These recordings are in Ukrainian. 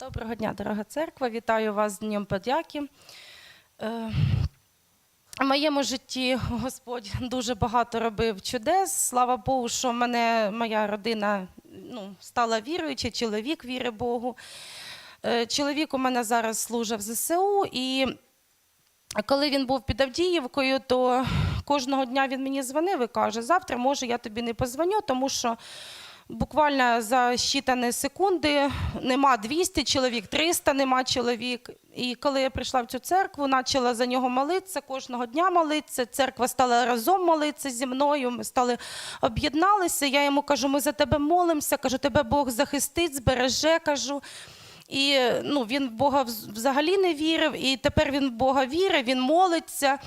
Доброго дня, дорога церква. Вітаю вас з Днем Подяки. Е, В моєму житті Господь дуже багато робив чудес. Слава Богу, що мене моя родина ну, стала віруюча, чоловік віри Богу. Е, Чоловік у мене зараз служить в ЗСУ, і коли він був під Авдіївкою, то кожного дня він мені дзвонив і каже: завтра, може, я тобі не позвоню, тому що буквально за щитані секунди нема 200 чоловік, 300 нема чоловік. І коли я прийшла в цю церкву, почала за нього молитися, кожного дня молитися. Церква стала разом молитися зі мною. Ми стали об'єдналися. Я йому кажу, ми за тебе молимося. Кажу, тебе Бог захистить, збереже. кажу. І ну, він в Бога взагалі не вірив, і тепер він в Бога вірить, він молиться.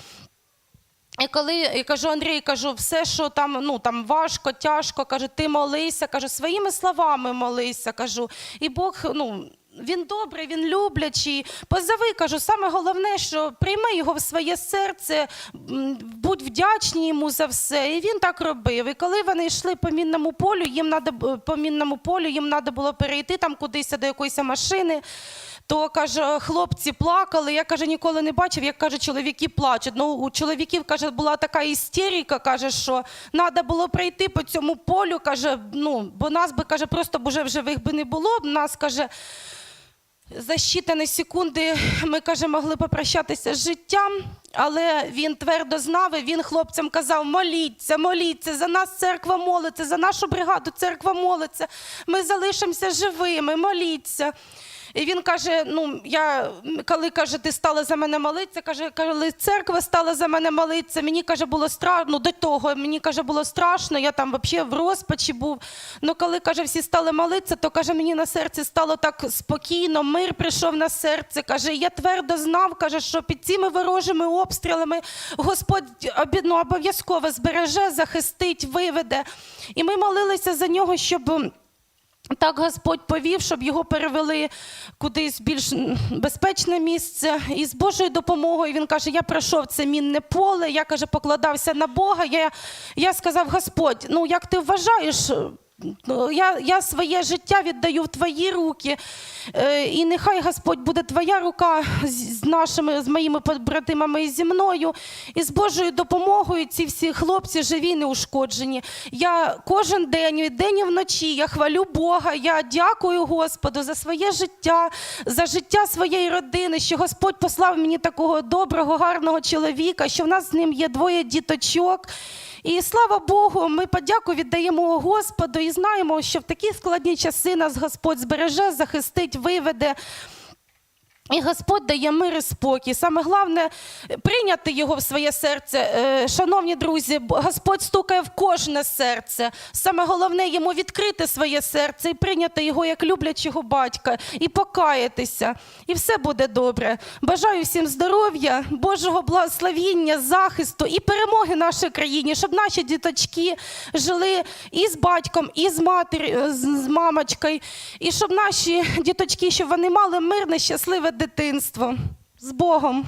І коли я кажу, Андрій, кажу, все, що там, ну, там важко, тяжко, кажу, ти молися, кажу, своїми словами молися, кажу. І Бог, ну, він добрий, він люблячий. Позови, кажу, саме головне, що прийми його в своє серце, будь вдячний йому за все. І він так робив. І коли вони йшли по мінному полю, їм надо, по мінному полю, їм треба було перейти там кудись до якоїсь машини. То каже, хлопці плакали. Я каже, ніколи не бачив, як каже, чоловіки плачуть. Ну, у чоловіків каже, була така істерика, каже, що треба було пройти по цьому полю. каже, ну, бо нас би каже, просто б уже в живих би не було. Нас каже. За щитані секунди ми каже, могли попрощатися з життям, але він твердо знав, і він хлопцям казав: моліться, моліться, за нас церква молиться, за нашу бригаду церква молиться. Ми залишимося живими, моліться. І він каже: ну, я, коли каже, ти стала за мене молитися, каже, коли церква стала за мене молитися, мені каже, було страшно, ну, до того мені каже, було страшно, я там взагалі в розпачі був. Ну, коли каже, всі стали молитися, то каже, мені на серці стало так спокійно, мир прийшов на серце. Каже, я твердо знав, каже, що під цими ворожими обстрілами Господь ну, обов'язково збереже, захистить, виведе. І ми молилися за нього, щоб. Так Господь повів, щоб його перевели кудись більш безпечне місце. І з Божою допомогою він каже: Я пройшов це мінне поле, я каже, покладався на Бога. Я, я сказав, Господь, ну як ти вважаєш? Ну, Я, я своє життя віддаю в твої руки, Е, і нехай Господь буде твоя рука з нашими, з моїми побратимами і зі мною. І з Божою допомогою ці всі хлопці живі, неушкоджені. Я кожен день, і день і вночі, я хвалю Бога, я дякую Господу за своє життя, за життя своєї родини, що Господь послав мені такого доброго, гарного чоловіка, що в нас з ним є двоє діточок. І слава Богу, ми подяку віддаємо Господу і знаємо, що в такі складні часи нас Господь збереже, захистить, виведе. І Господь дає мир і спокій. Саме головне прийняти його в своє серце. Е, Шановні друзі, Господь стукає в кожне серце. Саме головне йому відкрити своє серце і прийняти його як люблячого батька, і покаятися. І все буде добре. Бажаю всім здоров'я, Божого благословіння, захисту і перемоги нашій країні, щоб наші діточки жили і з батьком, і з матір'ю, з з мамочкою, і щоб наші діточки, щоб вони мали мирне, щасливе дитинство. З Богом!